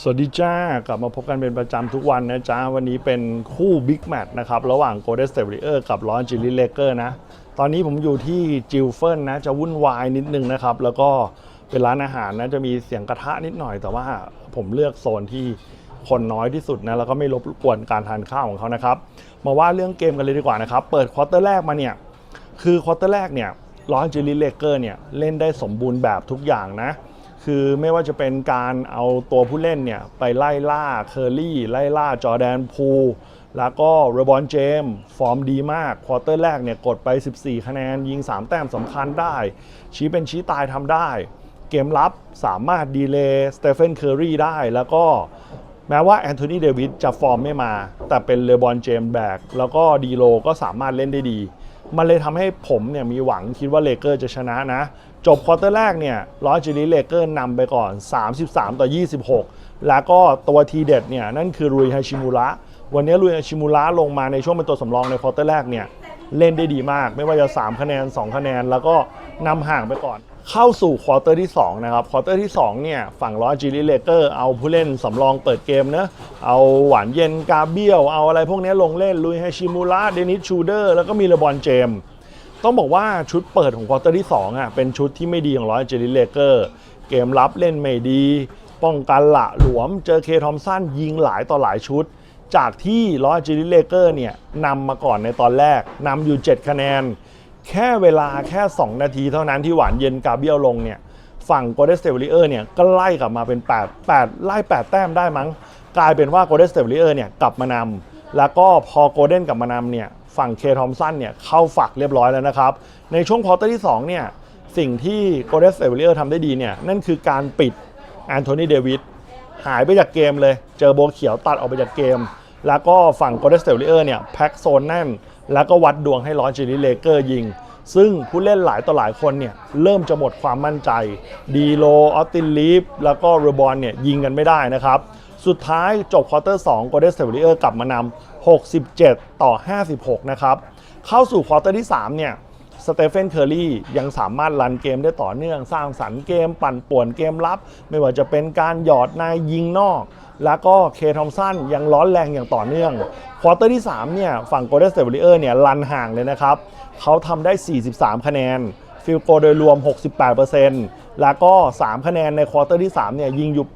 สวัสดีจ้ากลับมาพบกันเป็นประจำทุกวันนะจ้าวันนี้เป็นคู่บิ๊กแมตช์นะครับ ระหว่าง Golden State Warriors กับ Los Angeles Lakers นะ ตอนนี้ผมอยู่ที่จิลเฟิลนะ จะวุ่นวายนิดนึงนะครับ แล้วก็เป็นร้านอาหารนะ จะมีเสียงกระทะนิดหน่อย แต่ว่าผมเลือกโซนที่คนน้อยที่สุดนะ แล้วก็ไม่รบกวนการทานข้าวของเขานะครับ มาว่าเรื่องเกมกันเลยดีกว่านะครับ เปิดควอเตอร์แรกมาเนี่ย คือควอเตอร์แรกเนี่ยลอนเจลิเลเกอร์เนี่ยเล่นได้สมบูรณ์แบบทุกอย่างนะ คือไม่ว่าจะเป็นการเอาตัวผู้เล่นเนี่ยไปไล่ล่าเคอร์รี่ ไล่ล่าจอแดนพูลแล้วก็เรบอนเจมส์ฟอร์มดีมาก ควอเตอร์แรกเนี่ยกดไป 14 คะแนน ยิง 3 แต้มสำคัญได้ ชี้เป็นชี้ตายทำได้ เกมรับสามารถดีเลย์สเตเฟนเคอร์รี่ได้ แล้วก็แม้ว่าแอนโทนีเดวิดจะฟอร์มไม่มา แต่เป็นเลบอนเจมแบกแล้วก็ดีโลก็สามารถเล่นได้ดี มันเลยทำให้ผมเนี่ยมีหวังคิดว่าเลเกอร์จะชนะนะ จบควอเตอร์แรกเนี่ยลอสจิลิเลเกอร์นำไปก่อน 33 ต่อ 26 แล้วก็ตัวทีเด็ดเนี่ยนั่นคือรุยฮาชิมุระวันนี้รุยฮาชิมุระลงมาในช่วงเป็นตัวสำรองในควอเตอร์แรกเนี่ยเล่นได้ดีมาก ไม่ว่าจะ 3 คะแนน 2 คะแนน แล้วก็นำห่างไปก่อน เข้าสู่ควอเตอร์ที่ 2 นะครับควอเตอร์ที่ 2 เนี่ย ฝั่งลอจิลิเลเกอร์เอาผู้เล่นสำรองเปิดเกมเนะเอาหวานเย็นกาเบียลเอาอะไรพวกนี้ลงเล่นลุยฮชิมุระเดนิสชูเดอร์แล้วก็มีเลบอนเจมต้องบอกว่าชุดเปิดของควอเตอร์ที่ 2อะเป็นชุดที่ไม่ดีของร้อยเจลิเลเกอร์เกมรับเล่นไม่ดี ป้องกันละหลวมเจอเคทอมสันยิงหลายต่อหลายชุด จากที่ร้อยเจลิเลเกอร์เนี่ยนำมาก่อนในตอนแรกนำอยู่ 7 คะแนน แค่เวลาแค่ 2 นาทีเท่านั้นที่หวานเย็นกาเบียลลงเนี่ยฝั่งโกลเด้นสเต t ว a ริเออร์เนี่ยก็ไล่กลับมาเป็น 8 8 ไล่ 8 แต้มได้มั้ง กลายเป็นว่าโกลเด้นสเต t ว a ริเออร์เนี่ยกลับมานำแล้วก็พอโกลเด้นกลับมานำเนี่ยฝั่งเคทอมสันเนี่ยเข้าฝักเรียบร้อยแล้วนะครับ ในช่วงควอเตอร์ที่ 2 เนี่ยสิ่งที่โกลเด้นสเต t ว a ริเออร์ทำได้ดีเนี่ยนั่นคือการปิดแอนโทนีเดวิดหายไปจากเกมเลย เจอโบเขียวตัดออกไปจากเกม แล้วก็ฝั่งโกลเด้นสเตลลิเออร์เนี่ยแพ็กโซนแน่น แล้วก็วัดดวงให้ลอสจิลิเลเกอร์ยิง ซึ่งผู้เล่นหลายต่อหลายคนเนี่ยเริ่มจะหมดความมั่นใจ ดีโล ออตตินลีฟ แล้วก็เรบอนเนี่ยยิงกันไม่ได้นะครับ สุดท้ายจบควอเตอร์2 Golden State Warriors กลับมานำ67 ต่อ 56 นะครับ เข้าสู่ควอเตอร์ที่ 3 เนี่ย สเตเฟนเคอร์รี่ยังสามารถรันเกมได้ต่อเนื่อง สร้างสรรค์เกม ปั่นป่วนเกมรับ ไม่ว่าจะเป็นการหยอดในยิงนอก แล้วก็เคทอมสันยังร้อนแรงอย่างต่อเนื่องควอเตอร์ที่ 3 เนี่ย ฝั่ง Golden State Warriors เนี่ยรันห่างเลยนะครับ เขาทำได้ 43 คะแนนฟิลโกโดยรวม 68%แล้วก็ 3 คะแนนในควอเตอร์ที่ 3 เนี่ย ยิงอยู่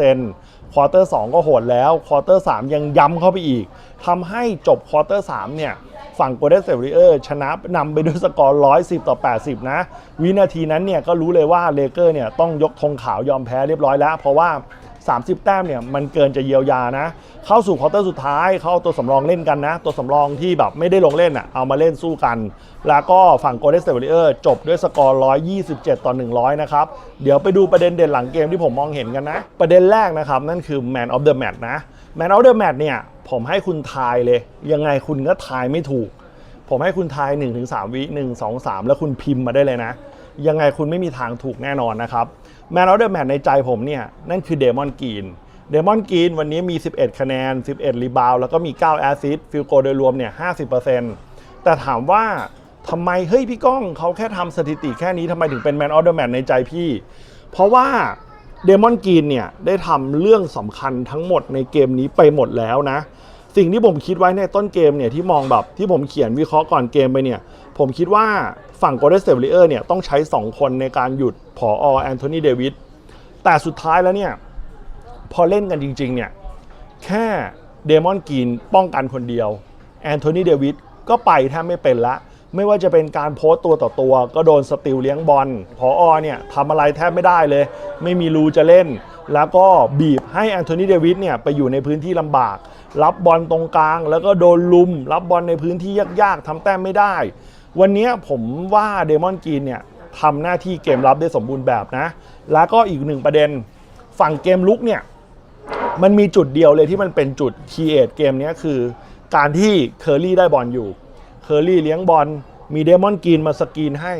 80% ควอเตอร์สก็โหดแล้วควอเตอร์สยังย้ำเข้าไปอีกทำให้จบควอเตอร์สเนี่ยฝั่งโกลเด้นเซอริเออร์ชนะนำไปด้วยสกอร์ 110 ต่อ 80 นะ วินาทีนั้นเนี่ยก็รู้เลยว่าเลเกอร์เนี่ยต้องยกธงขาวยอมแพ้เรียบร้อยแล้ว เพราะว่า 30 แต้มเนี่ยมันเกินจะเยียวยานะ เข้าสู่ควอเตอร์สุดท้าย เขาเอาตัวสำรองเล่นกันนะ ตัวสำรองที่แบบไม่ได้ลงเล่นอะเอามาเล่นสู้กัน แล้วก็ฝั่ง Golden State Warriors จบด้วยสกอร์ 127 ต่อ 100 นะครับ เดี๋ยวไปดูประเด็นเด่นหลังเกมที่ผมมองเห็นกันนะ ประเด็นแรกนะครับ นั่นคือ Man of the Match นะ Man of the Match เนี่ยผมให้คุณทายเลย ยังไงคุณก็ทายไม่ถูก ผมให้คุณทาย 1-3 วิ 1 2 3 แล้วคุณพิมพ์มาได้เลยนะ ยังไงคุณไม่มีทางถูกแน่นอนนะครับ แมนออเดอร์แมทในใจผมเนี่ยนั่นคือเดมอนกีนเดมอนกีนวันนี้มี 11 คะแนน 11 รีบาวแล้วก็มี 9 แอสซิสฟิลโกโดยรวมเนี่ย50%แต่ถามว่าทำไมเฮ้ยพี่ก้องเขาแค่ทำสถิติแค่นี้ทำไมถึงเป็นแมนออเดอร์แมทในใจพี่ เพราะว่าเดมอนกีนเนี่ยได้ทำเรื่องสำคัญทั้งหมดในเกมนี้ไปหมดแล้วนะ สิ่งที่ผมคิดไว้ในต้นเกมเนี่ยที่มองแบบที่ผมเขียนวิเคราะห์ก่อนเกมไปเนี่ย ผมคิดว่าฝั่ง Golden State Warriors เนี่ยต้องใช้ 2 คนในการหยุดผอแอนโทนีเดวิดแต่สุดท้ายแล้วเนี่ย พอเล่นกันจริง ๆ เนี่ย แค่เดมอนกีนป้องกันคนเดียวแอนโทนีเดวิดก็ไปแทบไม่เป็นละ ไม่ว่าจะเป็นการโพสต์ตัวต่อตัว ก็โดนสติลเลี้ยงบอลพออเนี่ยทำอะไรแทบไม่ได้เลย ไม่มีรูจะเล่น แล้วก็บีบให้แอนโทนีเดวิดเนี่ยไปอยู่ในพื้นที่ลำบาก รับบอลตรงกลาง แล้วก็โดนลุม รับบอลในพื้นที่ยากๆทำแต้มไม่ได้ วันนี้ผมว่าเดมอนกีนเนี่ยทำหน้าที่เกมรับได้สมบูรณ์แบบนะ แล้วก็อีกหนึ่งประเด็นฝั่งเกมลุกเนี่ยมันมีจุดเดียวเลยที่มันเป็นจุดคีเอทเกมนี้คือ การที่เคอร์รี่ได้บอลอยู่ เคอร์รี่เลี้ยงบอลมีเดมอนกีนมาสกรีนให้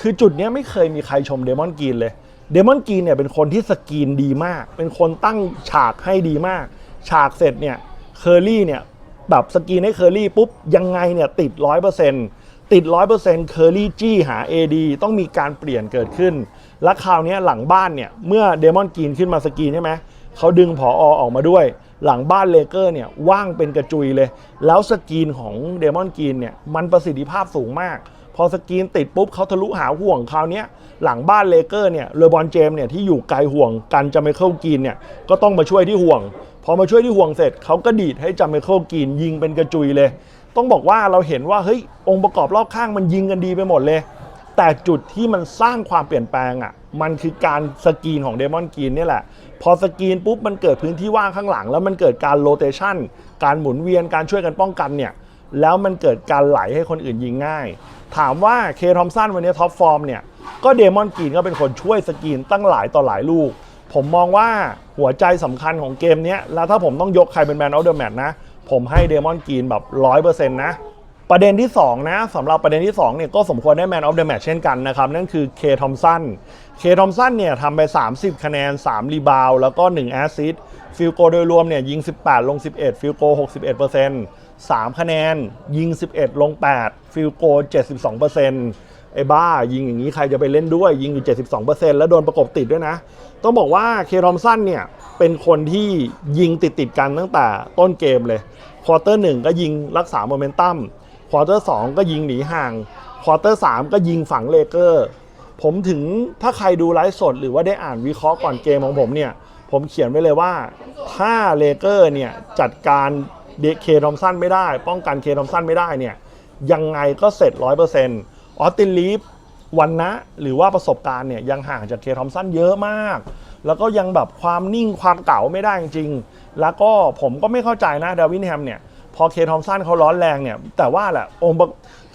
คือจุดนี้ไม่เคยมีใครชมเดมอนกีนเลย เดมอนกีนเนี่ยเป็นคนที่สกรีนดีมาก เป็นคนตั้งฉากให้ดีมาก ฉากเสร็จเนี่ยเคอร์รี่เนี่ยแบบสกรีนให้เคอร์รี่ปุ๊บยังไงเนี่ยติดร้อยเปอร์เซ็นต์ติดร้อยเปอร์เซ็นต์เคอร์รี่จี้หา AD ต้องมีการเปลี่ยนเกิดขึ้น และคราวนี้หลังบ้านเนี่ยเมื่อเดมอนกีนขึ้นมาสกรีนใช่ไหมเขาดึงผอออกมาด้วย หลังบ้านเลเกอร์เนี่ยว่างเป็นกระจุยเลย แล้วสกรีนของเดมอนกีนเนี่ยมันประสิทธิภาพสูงมาก พอสกรีนติดปุ๊บเขาทะลุหาห่วงคราวนี้หลังบ้านเลเกอร์เนี่ยเลบอนเจมเนี่ยที่อยู่ไกลห่วงกันจะไม่เข้ากีนเนี่ยก็ต้องมาช่วยที่ห่วง พอมาช่วยที่ห่วงเสร็จเขาก็ดีดให้จามิเคิลกีนยิงเป็นกระจุยเลย ต้องบอกว่าเราเห็นว่าเฮ้ยองค์ประกอบรอบข้างมันยิงกันดีไปหมดเลย แต่จุดที่มันสร้างความเปลี่ยนแปลงอะมันคือการสกรีนของเดมอนกรีนนี่แหละ พอสกรีนปุ๊บมันเกิดพื้นที่ว่างข้างหลัง แล้วมันเกิดการโรเตชันการหมุนเวียนการช่วยกันป้องกันเนี่ย แล้วมันเกิดการไหลให้คนอื่นยิงง่าย ถามว่าเคทอมสันวันนี้ท็อปฟอร์มเนี่ย ก็เดมอนกรีนก็เป็นคนช่วยสกรีนตั้งหลายต่อหลายลูก ผมมองว่าหัวใจสำคัญของเกมนี้แล้วถ้าผมต้องยกใครเป็นแมนออฟเดอะแมตช์นะ ผมให้เดมอนกรีนแบบร้อยเปอร์เซ็นต์นะประเด็นที่ 2 นะสำหรับประเด็นที่ 2 เนี่ย ก็สมควรได้แมนออฟเดอะแมตช์เช่นกันนะครับ นั่นคือเคทอมสันเคทอมสันเนี่ยทำไป 30 คะแนน 3 รีบาว แล้วก็ 1 แอสซิสต์ฟิลโกโดยรวมเนี่ย ยิง 18 ลง 11 ฟิลโก 61% 3 คะแนน ยิง 11 ลง 8 ฟิลโก72%ไอ้บ้า ยิงอย่างนี้ใครจะไปเล่นด้วย ยิงอยู่ 72%แล้วโดนประกบติดด้วยนะ ต้องบอกว่าเคทอมสันเนี่ย เป็นคนที่ยิงติดติดกันตั้งแต่ต้นเกมเลยควอเตอร์หนึ่งก็ยิงรักษาโมเมนตัมควอเตอร์สองก็ยิงหนีห่างควอเตอร์สามก็ยิงฝังเลเกอร์ ผมถึงถ้าใครดูไลฟ์สดหรือว่าได้อ่านวิเคราะห์ก่อนเกมของผมเนี่ย ผมเขียนไว้เลยว่า ถ้าเลเกอร์เนี่ยจัดการ เดเคทอมสันไม่ได้ ป้องกันเคทอมสันไม่ได้เนี่ยยังไงก็เสร็จ100%อร์เซ็นต์ออสตินลีฟวันนะหรือว่าประสบการณ์เนี่ยยังห่างจากเคทอมสันเยอะมาก แล้วก็ยังแบบความนิ่งความเก่าไม่ได้จริงๆแล้วก็ผมก็ไม่เข้าใจนะดาวินแฮมเนี่ยพอเคทอมสันเขาร้อนแรงเนี่ยแต่ว่าแหละองค์ประ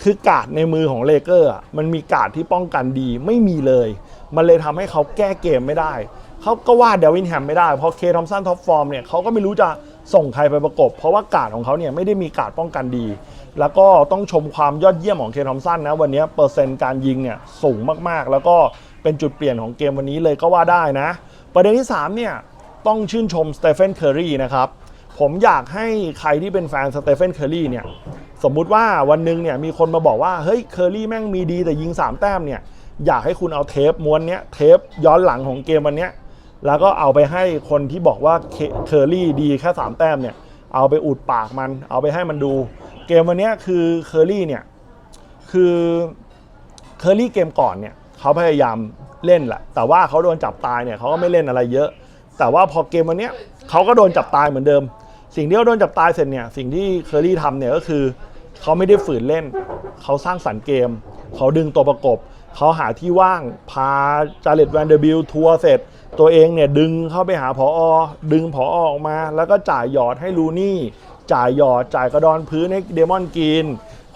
คือกาดในมือของเลเกอร์มันมีกาดที่ป้องกันดีไม่มีเลย มันเลยทำให้เขาแก้เกมไม่ได้ เขาก็ว่าเดวินแฮมไม่ได้ เพราะเคทอมสันท็อปฟอร์มเนี่ยเขาก็ไม่รู้จะ ส่งใครไปประกบ เพราะว่ากาดของเขาเนี่ยไม่ได้มีกาดป้องกันดี แล้วก็ต้องชมความยอดเยี่ยมของเคทอมสันนะวันนี้เปอร์เซ็นต์การยิงเนี่ยสูงมากๆ แล้วก็เป็นจุดเปลี่ยนของเกมวันนี้เลยก็ว่าได้นะ ประเด็นที่สามเนี่ยต้องชื่นชมสเตเฟนเคอร์รีนะครับผมอยากให้ใครที่เป็นแฟนสเตเฟนเคอร์รีเนี่ยสมมุติว่าวันหนึ่งเนี่ยมีคนมาบอกว่าเฮ้ยเคอร์รี่แม่งมีดีแต่ยิง 3 แต้มเนี่ยอยากให้คุณเอาเทปม้วนเนี้ยเทปย้อนหลังของเกมวันเนี้ย แล้วก็เอาไปให้คนที่บอกว่าเคอร์รีดีแค่3แต้มเนี่ย เอาไปอุดปากมัน เอาไปให้มันดู เกมวันนี้คือเคอร์รีเนี่ย คือเคอร์รีเกมก่อนเนี่ยเขาพยายามเล่นแหละ แต่ว่าเขาโดนจับตายเนี่ยเขาก็ไม่เล่นอะไรเยอะ แต่ว่าพอเกมวันนี้เขาก็โดนจับตายเหมือนเดิม สิ่งที่เขาโดนจับตายเสร็จเนี่ย สิ่งที่เคอรี่ทำเนี่ยก็คือเขาไม่ได้ฝืนเล่น เขาสร้างสรรค์เกม เขาดึงตัวประกบ เขาหาที่ว่าง พาจาเลตแวนเดอร์บิลทัวร์เสร็จ ตัวเองเนี่ยดึงเข้าไปหาผออดึงผออออกมา แล้วก็จ่ายหยอดให้ลูนี่ จ่ายหยอดจ่ายกระดอนพื้นให้เดมอนกิน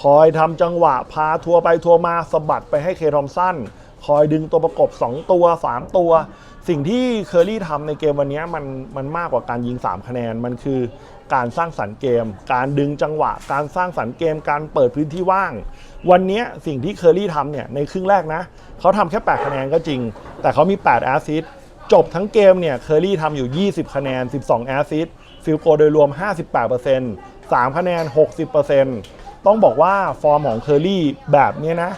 คอยทำจังหวะพาทัวไปทัวมาสะบัดไปให้เคทอมสันคอยดึงตัวประกบ 2 ตัว 3 ตัว สิ่งที่เคอรี่ทำในเกมวันนี้มันมันมากกว่าการยิง 3 คะแนนมันคือการสร้างสรรค์เกม การดึงจังหวะ การสร้างสรรค์เกม การเปิดพื้นที่ว่าง วันนี้สิ่งที่เคอรี่ทำเนี่ยในครึ่งแรกนะเขาทำแค่ 8 คะแนนก็จริง แต่เขามี 8 แอสซิสต์ จบทั้งเกมเนี่ยเคอรี่ทำอยู่ 20 คะแนน 12 แอสซิสต์ฟิลโกโดยรวม 58% 3 คะแนน 60%ต้องบอกว่าฟอร์มของเคอรี่แบบนี้นะ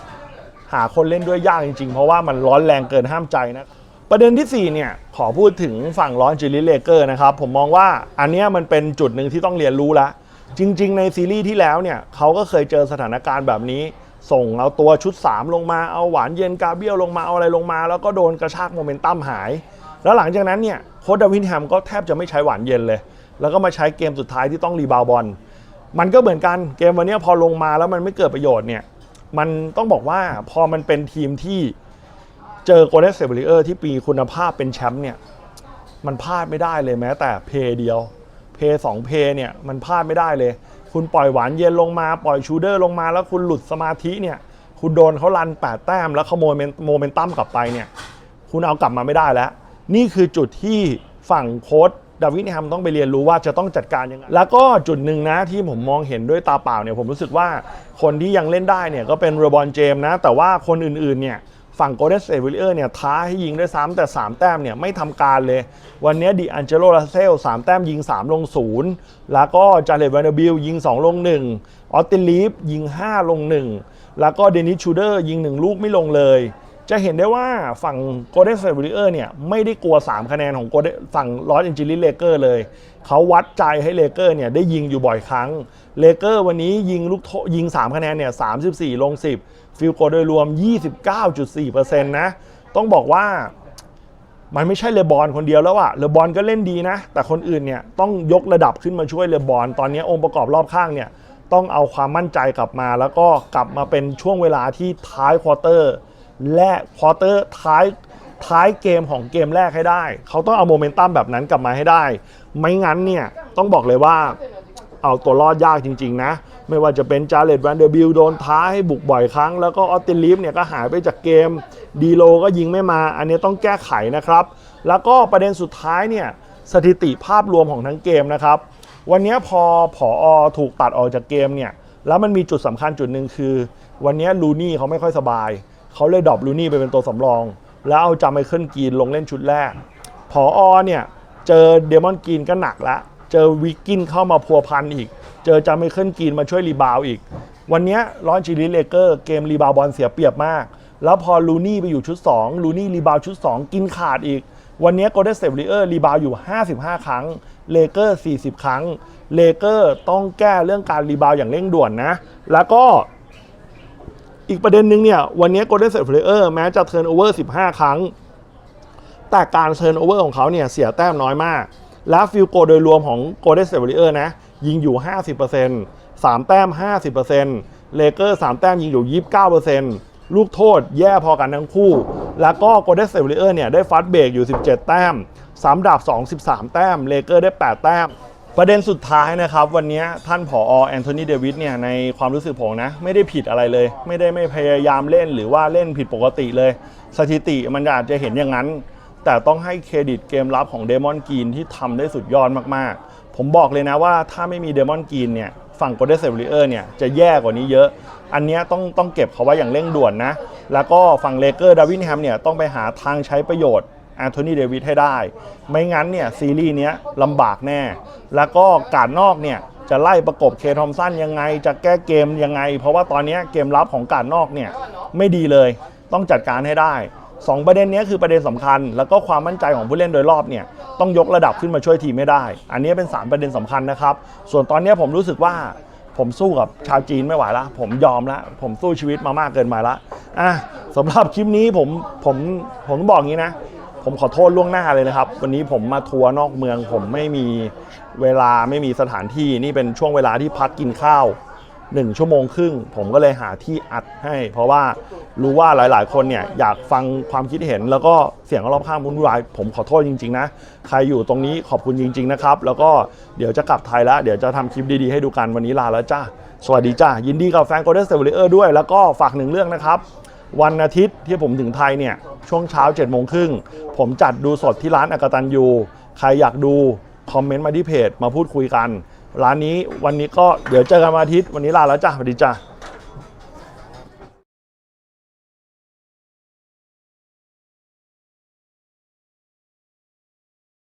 หาคนเล่นด้วยยากจริงๆ เพราะว่ามันร้อนแรงเกินห้ามใจนะ ประเด็นที่ 4 เนี่ย ขอพูดถึงฝั่งร้อนจิลิเลเกอร์นะครับ ผมมองว่าอันเนี้ยมันเป็นจุดหนึ่งที่ต้องเรียนรู้ละ จริง ๆ ในซีรีส์ที่แล้วเนี่ยเขาก็เคยเจอสถานการณ์แบบนี้ ส่งเอาตัวชุด 3 ลงมาเอาหวานเย็นกาเบียลลงมาเอาอะไรลงมา แล้วก็โดนกระชากโมเมนตัมหาย แล้วหลังจากนั้นเนี่ยโค้ชดาวินแฮมก็แทบจะไม่ใช้หวานเย็นเลย แล้วก็มาใช้เกมสุดท้ายที่ต้องรีบาวด์บอลมันก็เหมือนกันเกมวันนี้พอลงมาแล้วมันไม่เกิดประโยชน์เนี่ยมันต้องบอกว่าพอมันเป็นทีมที่เจอโกลเด้นเซเบริเออร์ที่ปีคุณภาพเป็นแชมป์เนี่ยมันพลาดไม่ได้เลยแม้ แต่เพย์เดียว เพย์สองเพย์เนี่ยมันพลาดไม่ได้เลย คุณปล่อยหวานเย็นลงมาปล่อยชูเดอร์ลงมาแล้วคุณหลุดสมาธิเนี่ยคุณโดนเขารันแปดแต้มแล้วขโมยโมเมนตัมกลับไปเนี่ยคุณเอากลับมาไม่ได้แล้ว นี่คือจุดที่ฝั่งโค้ดดาวิดแฮมต้องไปเรียนรู้ว่าจะต้องจัดการยังไง แล้วก็จุดหนึ่งนะที่ผมมองเห็นด้วยตาเปล่าเนี่ยผมรู้สึกว่าคนที่ยังเล่นได้เนี่ยก็เป็นเรบอนเจมนะ แต่ว่าคนอื่นๆเนี่ยฝั่งโกลเด้นสเตทวิลเลอร์เนี่ยท้าให้ยิงด้วยซ้ำแต่ 3 แต้มเนี่ยไม่ทำการเลย วันนี้ดิอันเจโลลาเซล3แต้มยิง 3 ลง 0 แล้วก็จาเลตวานเดอร์บิลยิง 2 ลง 1 ออสตินลีฟยิง 5 ลง 1 แล้วก็เดนิสชูเดอร์ยิง 1 ลูกไม่ลงเลย จะเห็นได้ว่าฝั่ง Golden State Warrior เนี่ยไม่ได้กลัว 3 คะแนนของ Golden ฝั่ง Los Angeles Lakers เลย เขาวัดใจให้เลเกอร์เนี่ยได้ยิงอยู่บ่อยครั้งเลเกอร์วันนี้ยิงลูกโทยิง 3 คะแนนเนี่ย 34 ลง 10 ฟิลโกลโดยรวม 29.4%นะ ต้องบอกว่ามันไม่ใช่เลบอนคนเดียวแล้วอะเลบอนก็เล่นดีนะ แต่คนอื่นเนี่ยต้องยกระดับขึ้นมาช่วยเลบอนตอนนี้องค์ประกอบรอบข้างเนี่ยต้องเอาความมั่นใจกลับมา แล้วก็กลับมาเป็นช่วงเวลาที่ท้ายควอเตอร์ และควอเตอร์ท้ายท้ายเกมของเกมแรกให้ได้ เขาต้องเอาโมเมนตัมแบบนั้นกลับมาให้ได้ ไม่งั้นเนี่ยต้องบอกเลยว่าเอาตัวรอดยากจริง ๆ นะ ไม่ว่าจะเป็นจาเลตแวนเดอร์บิลโดนท้าให้บุกบ่อยครั้ง แล้วก็ออสตินลิฟเนี่ยก็หายไปจากเกมดีโลก็ยิงไม่มา อันนี้ต้องแก้ไขนะครับ แล้วก็ประเด็นสุดท้ายเนี่ยสถิติภาพรวมของทั้งเกมนะครับ วันนี้พอผออถูกตัดออกจากเกมเนี่ยแล้วมันมีจุดสำคัญจุดหนึ่งคือ วันนี้ลูนี่เขาไม่ค่อยสบาย เขาเลยดรอปลูนี่ไปเป็นตัวสำรอง แล้วเอาจาไมเคิลกรีนลงเล่นชุดแรกผออเนี่ย เจอเดมอนกรีนก็หนักล้วเจอวิกกินเข้ามาพัวพันอีก เจอจาไมเคิลกรีนมาช่วยรีบาวอีก วันนี้ร้อนจิลิเลเกอร์เกมรีบาวบอลเสียเปรียบมาก แล้วพอลูนี่ไปอยู่ชุด2ลูนี่รีบาวชุด 2 กินขาดอีก วันนี้โกลเด้นสเต r ริเออร์รีบาวอยู่ 55 ครั้งเลเกอร์40 ครั้งเลเกอร์ต้องแก้เรื่องการรีบาวอย่างเร่งด่วนนะ แล้วก็ อีกประเด็นหนึ่งเนี่ย วันนี้ Golden State Warriors แม้จะเทิร์นโอเวอร์15 ครั้ง แต่การเทิร์นโอเวอร์ของเขาเนี่ยเสียแต้มน้อยมาก และฟิลโกโดยรวมของ Golden State Warriors นะ ยิงอยู่ 50% 3 แต้ม 50%เลเกอร์3แต้มยิงอยู่ 29%ลูกโทษแย่พอกันทั้งคู่ แล้วก็ Golden State Warriors เนี่ยได้ฟัดเบรกอยู่ 17 แต้มสามดับ2 13 แต้มเลเกอร์ได้ 8 แต้ม ประเด็นสุดท้ายนะครับ วันนี้ท่านผอแอนโทนีเดวิดเนี่ยในความรู้สึกผมนะ ไม่ได้ผิดอะไรเลย ไม่ได้ไม่พยายามเล่นหรือว่าเล่นผิดปกติเลย สถิติมันอาจจะเห็นอย่างนั้น แต่ต้องให้เครดิตเกมรับของเดมอนกรีนที่ทำได้สุดยอดมากๆ ผมบอกเลยนะว่าถ้าไม่มีเดมอนกรีนเนี่ยฝั่งโกลเด้นเซเวอร์เนี่ยจะแย่กว่านี้เยอะ อันนี้ต้องต้องเก็บเขาไว้อย่างเร่งด่วนนะ แล้วก็ฝั่งเลเกอร์ดาวินแฮมเนี่ยต้องไปหาทางใช้ประโยชน์ แอนโทนีเดวิดให้ได้ ไม่งั้นเนี่ยซีรีส์เนี้ยลำบากแน่ แล้วก็การนอกเนี่ยจะไล่ประกบเคทอมสันยังไง จะแก้เกมยังไง เพราะว่าตอนนี้เกมรับของการนอกเนี่ยไม่ดีเลย ต้องจัดการให้ได้สองประเด็นเนี้ยคือประเด็นสำคัญ แล้วก็ความมั่นใจของผู้เล่นโดยรอบเนี่ยต้องยกระดับขึ้นมาช่วยทีมไม่ได้ อันนี้เป็นสามประเด็นสำคัญนะครับ ส่วนตอนนี้ผมรู้สึกว่าผมสู้กับชาวจีนไม่ไหวละ ผมยอมละ ผมสู้ชีวิตมามากเกินไปละ อะสำหรับคลิปนี้ผมผมผมต้องบอกอย่างนี้นะ ผมขอโทษล่วงหน้าเลยนะครับ วันนี้ผมมาทัวร์นอกเมือง ผมไม่มีเวลาไม่มีสถานที่นี่เป็นช่วงเวลาที่พักกินข้าว1ชั่วโมงครึ่ง ผมก็เลยหาที่อัดให้ เพราะว่ารู้ว่าหลาย ๆ คนเนี่ยอยากฟังความคิดเห็น แล้วก็เสียงรอบข้างวุ่นวายผมขอโทษจริง ๆ นะ ใครอยู่ตรงนี้ขอบคุณจริง ๆ นะครับ แล้วก็เดี๋ยวจะกลับไทยแล้ว เดี๋ยวจะทำคลิปดี ๆ ให้ดูกันวันนี้ลาแล้วจ้าสวัสดีจ้ายินดีกับแฟนโกลเด้นสเตเวอร์ด้วย แล้วก็ฝากหนึ่งเรื่องนะครับ วันอาทิตย์ที่ผมถึงไทยเนี่ยช่วงเช้า7จ็ดโมงครึ่งผมจัดดูสดที่ร้านอากาตันยูใครอยากดูคอมเมนต์มาที่เพจมาพูดคุยกัน ร้านนี้วันนี้ก็เดี๋ยวเจอกันวันอาทิตย์วันนี้ลาแล้วจ้าสวัสดีจ้า